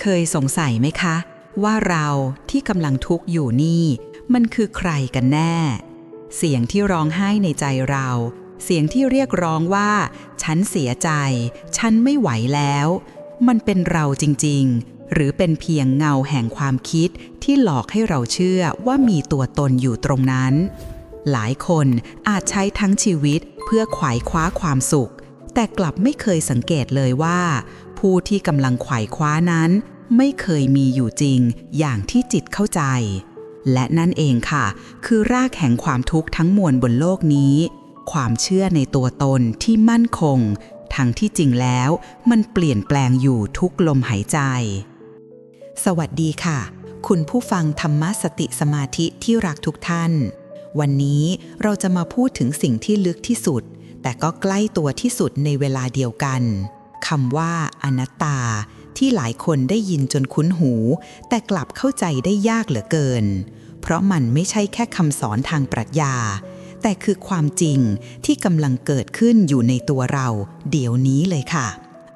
เคยสงสัยไหมคะ ว่าเราที่กำลังทุกข์อยู่นี่ มันคือใครกันแน่ เสียงที่ร้องไห้ในใจเรา เสียงที่เรียกร้องว่า ฉันเสียใจ ฉันไม่ไหวแล้ว มันเป็นเราจริง ๆ หรือเป็นเพียงเงาแห่งความคิดที่หลอกให้เราเชื่อว่ามีตัวตนอยู่ตรงนั้น หลายคนอาจใช้ทั้งชีวิตเพื่อขวายคว้าความสุข แต่กลับไม่เคยสังเกตเลยว่า ผู้ที่กำลังขวายคว้านั้น ไม่เคยมีอยู่จริงอย่างที่จิตเข้าใจ และนั่นเองค่ะ คือรากแห่งความทุกข์ทั้งมวลบนโลกนี้ ความเชื่อในตัวตนที่มั่นคง ทั้งที่จริงแล้วมันเปลี่ยนแปลงอยู่ทุกลมหายใจ สวัสดีค่ะ คุณผู้ฟังธรรมสติสมาธิที่รักทุกท่าน วันนี้เราจะมาพูดถึงสิ่งที่ลึกที่สุด แต่ก็ใกล้ตัวที่สุดในเวลาเดียวกัน คำว่าอนัตตา ที่หลายคนได้ยินจนคุ้นหู แต่กลับเข้าใจได้ยากเหลือเกิน เพราะมันไม่ใช่แค่คำสอนทางปรัชญา แต่คือความจริงที่กำลังเกิดขึ้นอยู่ในตัวเรา เดี๋ยวนี้เลยค่ะ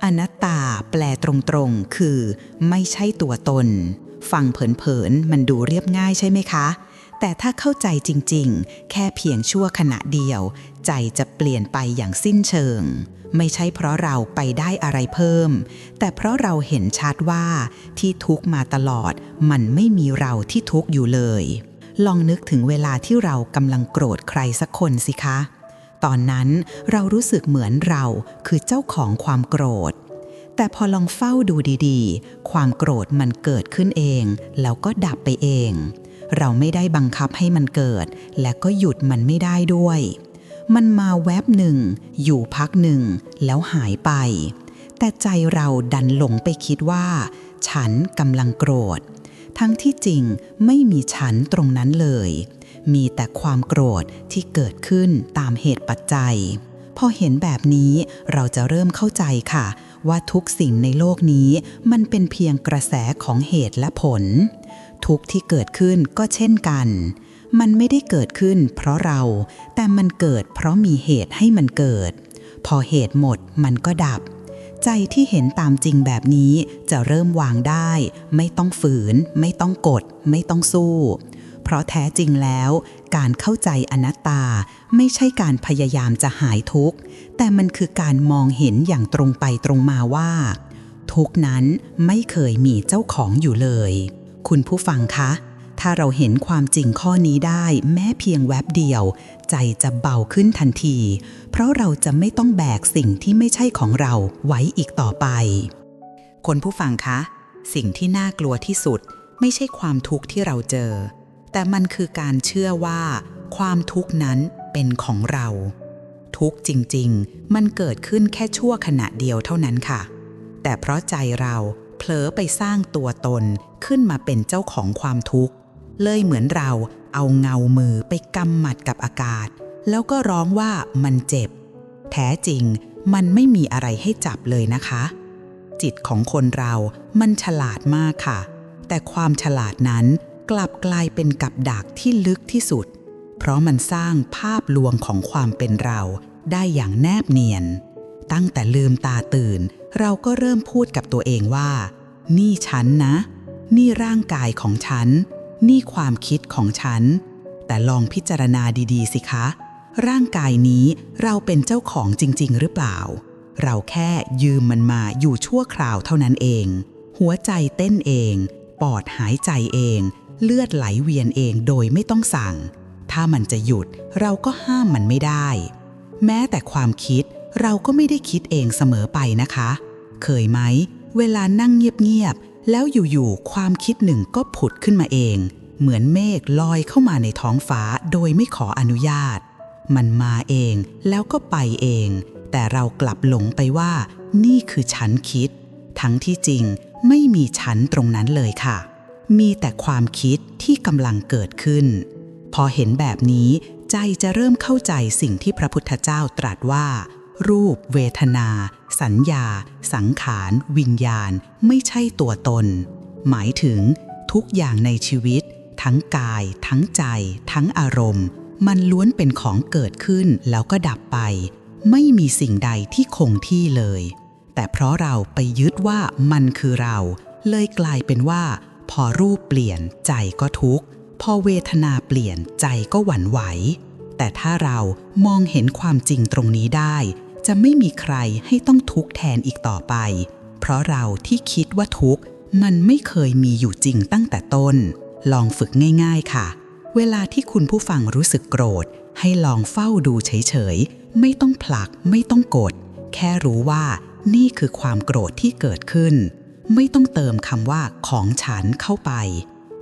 อนัตตาแปลตรงๆ คือ ไม่ใช่ตัวตน ฟังเผินๆ มันดูเรียบง่ายใช่ไหมคะ แต่ถ้าเข้าใจจริงๆ แค่เพียงชั่วขณะเดียว ใจจะเปลี่ยนไปอย่างสิ้นเชิง ไม่ใช่เพราะเราไปได้อะไรเพิ่ม แต่เพราะเราเห็นชัดว่าที่ทุกมาตลอด มันไม่มีเราที่ทุกอยู่เลย ลองนึกถึงเวลาที่เรากำลังโกรธใครสักคนสิคะ ตอนนั้นเรารู้สึกเหมือนเราคือเจ้าของความโกรธแต่พอลองเฝ้าดูดีๆ ความโกรธมันเกิดขึ้นเอง แล้วก็ดับไปเอง เราไม่ได้บังคับให้มันเกิด และก็หยุดมันไม่ได้ด้วย มันมาแวบหนึ่ง อยู่พักหนึ่ง แล้วหายไป แต่ใจเราดันหลงไปคิดว่า ฉันกำลังโกรธ ทั้งที่จริงไม่มีฉันตรงนั้นเลย มีแต่ความโกรธที่เกิดขึ้นตามเหตุปัจจัย พอเห็นแบบนี้เราจะเริ่มเข้าใจค่ะว่าทุกสิ่งในโลกนี้มันเป็นเพียงกระแสของเหตุและผล ทุกที่เกิดขึ้นก็เช่นกัน มันไม่ได้เกิดขึ้นเพราะเรา แต่มันเกิดเพราะมีเหตุให้มันเกิด พอเหตุหมดมันก็ดับ ใจที่เห็นตามจริงแบบนี้จะเริ่มวางได้ ไม่ต้องฝืน ไม่ต้องกด ไม่ต้องสู้ เพราะแท้จริงแล้ว การเข้าใจอนัตตาไม่ใช่การพยายามจะหายทุกข์ แต่มันคือการมองเห็นอย่างตรงไปตรงมาว่า ทุกนั้นไม่เคยมีเจ้าของอยู่เลย คุณผู้ฟังคะ ถ้าเราเห็นความจริงข้อนี้ได้แม้เพียงแวบเดียว ใจจะเบาขึ้นทันที เพราะเราจะไม่ต้องแบกสิ่งที่ไม่ใช่ของเราไว้อีกต่อไป คนผู้ฟังคะ สิ่งที่น่ากลัวที่สุด ไม่ใช่ความทุกข์ที่เราเจอ แต่มันคือการเชื่อว่า ความทุกข์นั้นเป็นของเรา ทุกจริง ๆ มันเกิดขึ้นแค่ชั่วขณะเดียวเท่านั้นค่ะ แต่เพราะใจเรา ผลอไปสร้างตัวตนขึ้นมาเป็นเจ้าของความทุกข์ เลยเหมือนเราเอาเงามือไปกำหมัดกับอากาศ แล้วก็ร้องว่ามันเจ็บ แท้จริงมันไม่มีอะไรให้จับเลยนะคะ จิตของคนเรามันฉลาดมากค่ะ แต่ความฉลาดนั้นกลับกลายเป็นกับดักที่ลึกที่สุด เพราะมันสร้างภาพลวงของความเป็นเราได้อย่างแนบเนียน ตั้งแต่ลืมตาตื่น เราก็เริ่มพูดกับตัวเองว่า นี่ฉันนะ นี่ร่างกายของฉัน นี่ความคิดของฉัน แต่ลองพิจารณาดีๆ สิคะ ร่างกายนี้เราเป็นเจ้าของจริง ๆ หรือเปล่า เราแค่ยืมมันมาอยู่ชั่วคราวเท่านั้นเอง หัวใจเต้นเอง ปอดหายใจเอง เลือดไหลเวียนเองโดยไม่ต้องสั่ง ถ้ามันจะหยุดเราก็ห้ามมันไม่ได้ แม้แต่ความคิด เราก็ไม่ได้คิดเองเสมอไปนะคะ เคยไหม เวลานั่งเงียบๆ แล้วอยู่ๆ ความคิดหนึ่งก็ผุดขึ้นมาเอง เหมือนเมฆลอยเข้ามาในท้องฟ้าโดยไม่ขออนุญาต มันมาเองแล้วก็ไปเอง แต่เรากลับหลงไปว่า นี่คือฉันคิด ทั้งที่จริงไม่มีฉันตรงนั้นเลยค่ะ มีแต่ความคิดที่กำลังเกิดขึ้น พอเห็นแบบนี้ใจจะเริ่มเข้าใจสิ่งที่พระพุทธเจ้าตรัสว่า รูป เวทนา สัญญา สังขาร วิญญาณ ไม่ใช่ตัวตน หมายถึงทุกอย่างในชีวิต ทั้งกาย ทั้งใจ ทั้งอารมณ์ มันล้วนเป็นของเกิดขึ้นแล้วก็ดับไป ไม่มีสิ่งใดที่คงที่เลย แต่เพราะเราไปยึดว่ามันคือเรา เลยกลายเป็นว่า พอรูปเปลี่ยนใจก็ทุกข์ พอเวทนาเปลี่ยนใจก็หวั่นไหวแต่ถ้าเรามองเห็นความจริงตรงนี้ได้ จะไม่มีใครให้ต้องทุกข์แทนอีกต่อไป เพราะเราที่คิดว่าทุกข์มันไม่เคยมีอยู่จริงตั้งแต่ต้น ลองฝึกง่าย ๆ ค่ะ เวลาที่คุณผู้ฟังรู้สึกโกรธ ให้ลองเฝ้าดูเฉยๆ ไม่ต้องผลัก ไม่ต้องกด แค่รู้ว่านี่คือความโกรธที่เกิดขึ้น ไม่ต้องเติมคำว่าของฉันเข้าไป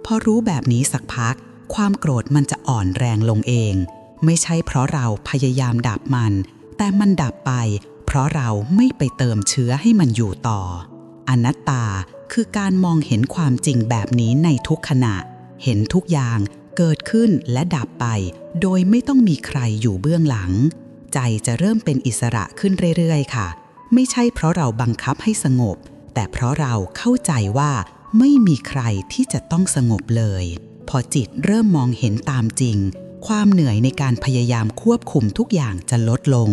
พอรู้แบบนี้สักพัก ความโกรธมันจะอ่อนแรงลงเอง ไม่ใช่เพราะเราพยายามดับมัน แต่มันดับไป เพราะเราไม่ไปเติมเชื้อให้มันอยู่ต่อ อนัตตาคือการมองเห็นความจริงแบบนี้ในทุกขณะ เห็นทุกอย่างเกิดขึ้นและดับไป โดยไม่ต้องมีใครอยู่เบื้องหลัง ใจจะเริ่มเป็นอิสระขึ้นเรื่อยๆ ค่ะ ไม่ใช่เพราะเราบังคับให้สงบ แต่เพราะเราเข้าใจว่าไม่มีใครที่จะต้องสงบเลย พอจิตเริ่มมองเห็นตามจริง ความเหนื่อยในการพยายามควบคุมทุกอย่างจะลดลง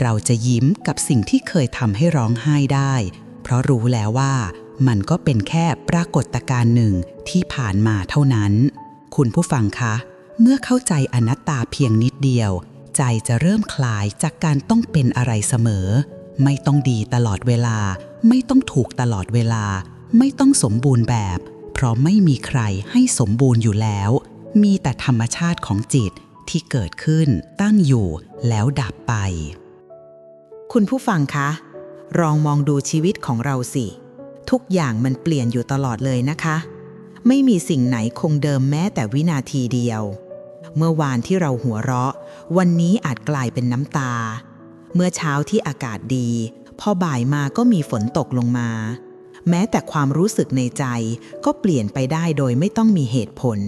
เราจะยิ้มกับสิ่งที่เคยทำให้ร้องไห้ได้ เพราะรู้แล้วว่ามันก็เป็นแค่ปรากฏการณ์หนึ่งที่ผ่านมาเท่านั้น คุณผู้ฟังคะ เมื่อเข้าใจอนัตตาเพียงนิดเดียว ใจจะเริ่มคลายจากการต้องเป็นอะไรเสมอ ไม่ต้องดีตลอดเวลา ไม่ต้องถูกตลอดเวลา ไม่ต้องสมบูรณ์แบบ เพราะไม่มีใครให้สมบูรณ์อยู่แล้ว มีแต่ธรรมชาติของจิตที่เกิดขึ้นตั้งอยู่แล้วดับไป คุณผู้ฟังคะ ลองมองดูชีวิตของเราสิ ทุกอย่างมันเปลี่ยนอยู่ตลอดเลยนะคะ ไม่มีสิ่งไหนคงเดิมแม้แต่วินาทีเดียว เมื่อวานที่เราหัวเราะ วันนี้อาจกลายเป็นน้ำตา เมื่อเช้าที่อากาศดี พอบ่ายมาก็มีฝนตกลงมา แม้แต่ความรู้สึกในใจก็เปลี่ยนไปได้โดยไม่ต้องมีเหตุผล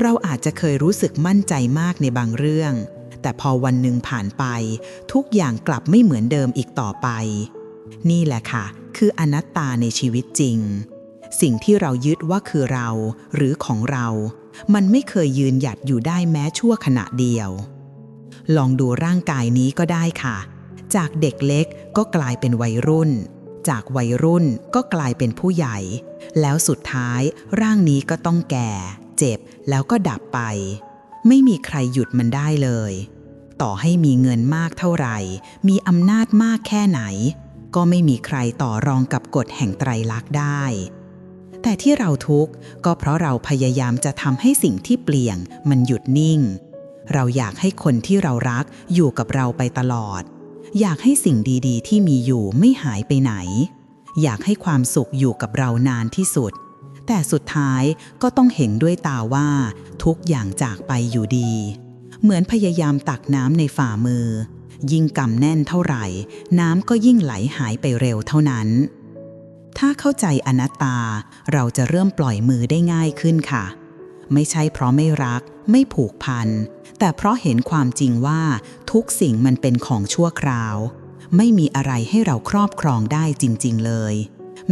เราอาจจะเคยรู้สึกมั่นใจมากในบางเรื่อง แต่พอวันหนึ่งผ่านไป ทุกอย่างกลับไม่เหมือนเดิมอีกต่อไป นี่แหละค่ะ คืออนัตตาในชีวิตจริง สิ่งที่เรายึดว่าคือเรา หรือของเรา มันไม่เคยยืนหยัดอยู่ได้แม้ชั่วขณะเดียว ลองดูร่างกายนี้ก็ได้ค่ะ จากเด็กเล็กก็กลายเป็นวัยรุ่น จากวัยรุ่นก็กลายเป็นผู้ใหญ่ แล้วสุดท้ายร่างนี้ก็ต้องแก่ เจ็บแล้วก็ดับไป ไม่มีใครหยุดมันได้เลย ต่อให้มีเงินมากเท่าไหร่ มีอำนาจมากแค่ไหน ก็ไม่มีใครต่อรองกับกฎแห่งไตรลักษณ์ได้ แต่ที่เราทุกข์ก็เพราะเราพยายามจะทำให้สิ่งที่เปลี่ยนมันหยุดนิ่ง เราอยากให้คนที่เรารักอยู่กับเราไปตลอด อยากให้สิ่งดีๆ ที่มีอยู่ไม่หายไปไหน อยากให้ความสุขอยู่กับเรานานที่สุด แต่สุดท้ายก็ต้องเห็นด้วยตาว่า ทุกอย่างจากไปอยู่ดี เหมือนพยายามตักน้ำในฝ่ามือ ยิ่งกำแน่นเท่าไหร่ น้ำก็ยิ่งไหลหายไปเร็วเท่านั้น ถ้าเข้าใจอนัตตาเราจะเริ่มปล่อยมือได้ง่ายขึ้นค่ะ ไม่ใช่เพราะไม่รัก ไม่ผูกพัน แต่เพราะเห็นความจริงว่าทุกสิ่งมันเป็นของชั่วคราว ไม่มีอะไรให้เราครอบครองได้จริง ๆ เลย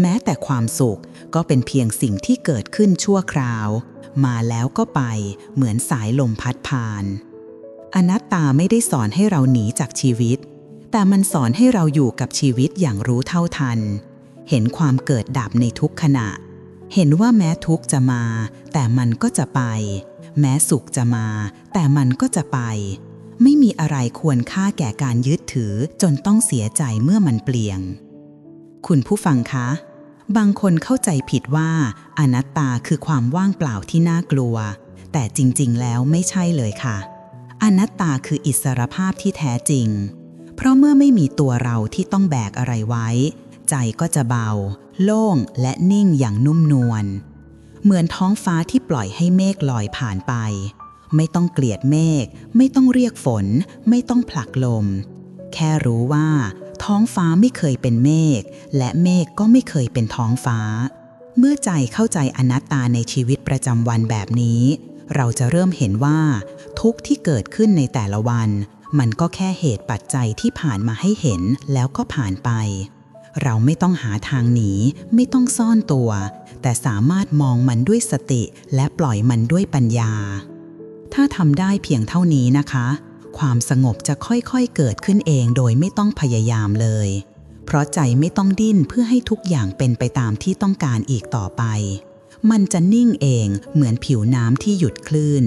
แม้แต่ความสุขก็เป็นเพียงสิ่งที่เกิดขึ้นชั่วคราว มาแล้วก็ไปเหมือนสายลมพัดผ่าน อนัตตาไม่ได้สอนให้เราหนีจากชีวิต แต่มันสอนให้เราอยู่กับชีวิตอย่างรู้เท่าทัน เห็นความเกิดดับในทุกขณะ เห็นว่าแม้ทุกจะมา แต่มันก็จะไป แม้สุขจะมา แต่มันก็จะไป ไม่มีอะไรควรค่าแก่การยึดถือจนต้องเสียใจเมื่อมันเปลี่ยน คุณผู้ฟังคะ บางคนเข้าใจผิดว่าอนัตตาคือความว่างเปล่าที่น่ากลัว แต่จริงๆ แล้วไม่ใช่เลยค่ะ อนัตตาคืออิสรภาพที่แท้จริง เพราะเมื่อไม่มีตัวเราที่ต้องแบกอะไรไว้ ใจก็จะเบา โล่งและนิ่งอย่างนุ่มนวล เหมือนท้องฟ้าที่ปล่อยให้เมฆลอยผ่านไป ไม่ต้องเกลียดเมฆ ไม่ต้องเรียกฝน ไม่ต้องผลักลม แค่รู้ว่า ท้องฟ้าไม่เคยเป็นเมฆและเมฆก็ไม่เคยเป็นท้องฟ้า เมื่อใจเข้าใจอนัตตาในชีวิตประจำวันแบบนี้ เราจะเริ่มเห็นว่า ทุกที่เกิดขึ้นในแต่ละวัน มันก็แค่เหตุปัจจัยที่ผ่านมาให้เห็นแล้วก็ผ่านไป เราไม่ต้องหาทางหนี ไม่ต้องซ่อนตัว แต่สามารถมองมันด้วยสติและปล่อยมันด้วยปัญญา ถ้าทำได้เพียงเท่านี้นะคะ ความสงบจะค่อยๆเกิดขึ้นเองโดยไม่ต้องพยายามเลย เพราะใจไม่ต้องดิ้นเพื่อให้ทุกอย่างเป็นไปตามที่ต้องการอีกต่อไป มันจะนิ่งเองเหมือนผิวน้ำที่หยุดคลื่น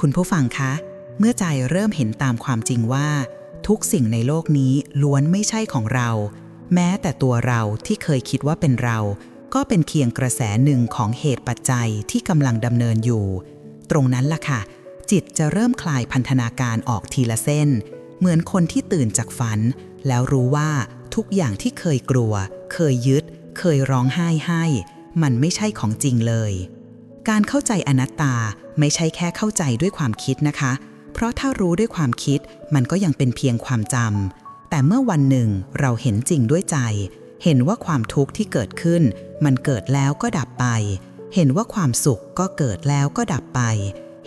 คุณผู้ฟังคะ เมื่อใจเริ่มเห็นตามความจริงว่า ทุกสิ่งในโลกนี้ล้วนไม่ใช่ของเรา แม้แต่ตัวเราที่เคยคิดว่าเป็นเรา ก็เป็นเพียงกระแสหนึ่งของเหตุปัจจัยที่กำลังดำเนินอยู่ ตรงนั้นล่ะค่ะ จิตจะเริ่มคลายพันธนาการออกทีละเส้น เหมือนคนที่ตื่นจากฝัน แล้วรู้ว่าทุกอย่างที่เคยกลัว เคยยึด เคยร้องไห้ให้ มันไม่ใช่ของจริงเลย การเข้าใจอนัตตาไม่ใช่แค่เข้าใจด้วยความคิดนะคะ เพราะถ้ารู้ด้วยความคิดมันก็ยังเป็นเพียงความจำแต่เมื่อวันหนึ่งเราเห็นจริงด้วยใจ เห็นว่าความทุกข์ที่เกิดขึ้น มันเกิดแล้วก็ดับไป เห็นว่าความสุขก็เกิดแล้วก็ดับไป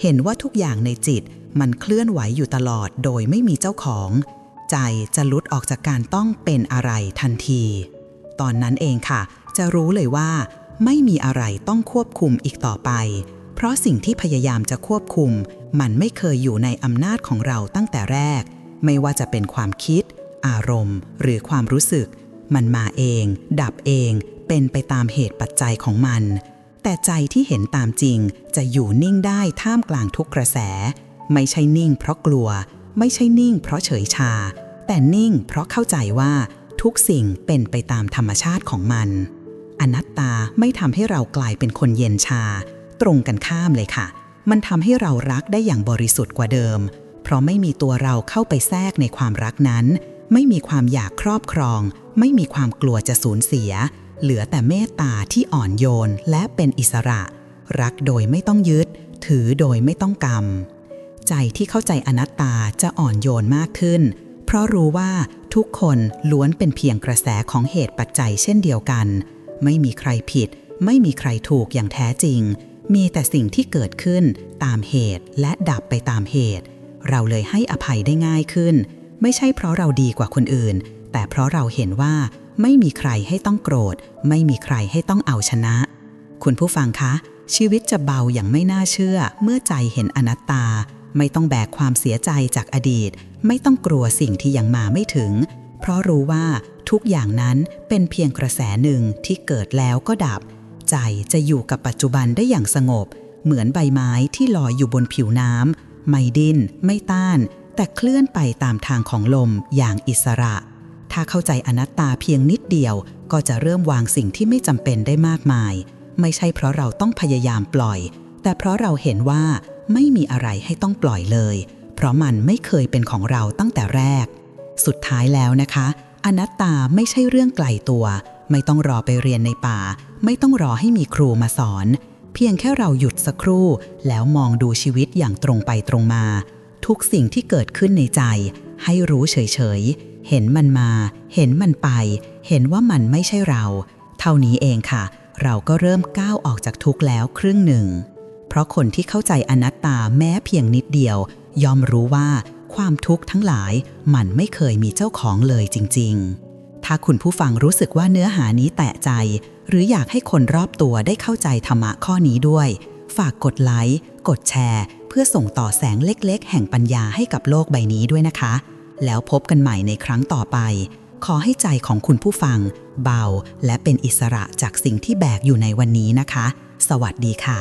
เห็นว่าทุกอย่างในจิตมันเคลื่อนไหวอยู่ตลอดโดยไม่มีเจ้าของ ใจจะลุดออกจากการต้องเป็นอะไรทันที ตอนนั้นเองค่ะ จะรู้เลยว่า ไม่มีอะไรต้องควบคุมอีกต่อไป เพราะสิ่งที่พยายามจะควบคุม มันไม่เคยอยู่ในอำนาจของเราตั้งแต่แรก ไม่ว่าจะเป็นความคิด อารมณ์ หรือความรู้สึก มันมาเอง ดับเอง เป็นไปตามเหตุปัจจัยของมัน แต่ใจที่เห็นตามจริงจะอยู่นิ่งได้ท่ามกลางทุกกระแส ไม่ใช่นิ่งเพราะกลัว ไม่ใช่นิ่งเพราะเฉยชา แต่นิ่งเพราะเข้าใจว่าทุกสิ่งเป็นไปตามธรรมชาติของมัน อนัตตาไม่ทำให้เรากลายเป็นคนเย็นชา ตรงกันข้ามเลยค่ะ มันทำให้เรารักได้อย่างบริสุทธิ์กว่าเดิม เพราะไม่มีตัวเราเข้าไปแทรกในความรักนั้น ไม่มีความอยากครอบครอง ไม่มีความกลัวจะสูญเสีย เหลือแต่เมตตาที่อ่อนโยนและเป็นอิสระ รักโดยไม่ต้องยึด ถือโดยไม่ต้องกรรม ใจที่เข้าใจอนัตตาจะอ่อนโยนมากขึ้น เพราะรู้ว่าทุกคนล้วนเป็นเพียงกระแสของเหตุปัจจัยเช่นเดียวกัน ไม่มีใครผิด ไม่มีใครถูกอย่างแท้จริง มีแต่สิ่งที่เกิดขึ้นตามเหตุและดับไปตามเหตุ เราเลยให้อภัยได้ง่ายขึ้น ไม่ใช่เพราะเราดีกว่าคนอื่น แต่เพราะเราเห็นว่า ไม่มีใครให้ต้องโกรธ ไม่มีใครให้ต้องเอาชนะ คุณผู้ฟังคะ ชีวิตจะเบาอย่างไม่น่าเชื่อ เมื่อใจเห็นอนัตตา ไม่ต้องแบกความเสียใจจากอดีต ไม่ต้องกลัวสิ่งที่ยังมาไม่ถึง เพราะรู้ว่าทุกอย่างนั้นเป็นเพียงกระแสหนึ่งที่เกิดแล้วก็ดับ ใจจะอยู่กับปัจจุบันได้อย่างสงบ เหมือนใบไม้ที่ลอยอยู่บนผิวน้ำไม่ดิ้นไม่ต้าน แต่เคลื่อนไปตามทางของลมอย่างอิสระ ถ้าเข้าใจอนัตตาเพียงนิดเดียว ก็จะเริ่มวางสิ่งที่ไม่จำเป็นได้มากมาย ไม่ใช่เพราะเราต้องพยายามปล่อย แต่เพราะเราเห็นว่าไม่มีอะไรให้ต้องปล่อยเลย เพราะมันไม่เคยเป็นของเราตั้งแต่แรก สุดท้ายแล้วนะคะ อนัตตาไม่ใช่เรื่องไกลตัว ไม่ต้องรอไปเรียนในป่า ไม่ต้องรอให้มีครูมาสอน เพียงแค่เราหยุดสักครู่ แล้วมองดูชีวิตอย่างตรงไปตรงมา ทุกสิ่งที่เกิดขึ้นในใจ ให้รู้เฉยๆ เห็นมันมา เห็นมันไป เห็นว่ามันไม่ใช่เรา เท่านี้เองค่ะ เราก็เริ่มก้าวออกจากทุกข์แล้วครึ่งหนึ่ง เพราะคนที่เข้าใจอนัตตาแม้เพียงนิดเดียว ยอมรู้ว่าความทุกข์ทั้งหลายมันไม่เคยมีเจ้าของเลยจริง ๆ ถ้าคุณผู้ฟังรู้สึกว่าเนื้อหานี้แตะใจ หรืออยากให้คนรอบตัวได้เข้าใจธรรมะข้อนี้ด้วย ฝากกดไลค์ กดแชร์ เพื่อส่งต่อแสงเล็ก ๆ แห่งปัญญาให้กับโลกใบนี้ด้วยนะคะ แล้วพบกันใหม่ในครั้งต่อไป ขอให้ใจของคุณผู้ฟัง เบา และเป็นอิสระจากสิ่งที่แบกอยู่ในวันนี้นะคะ สวัสดีค่ะ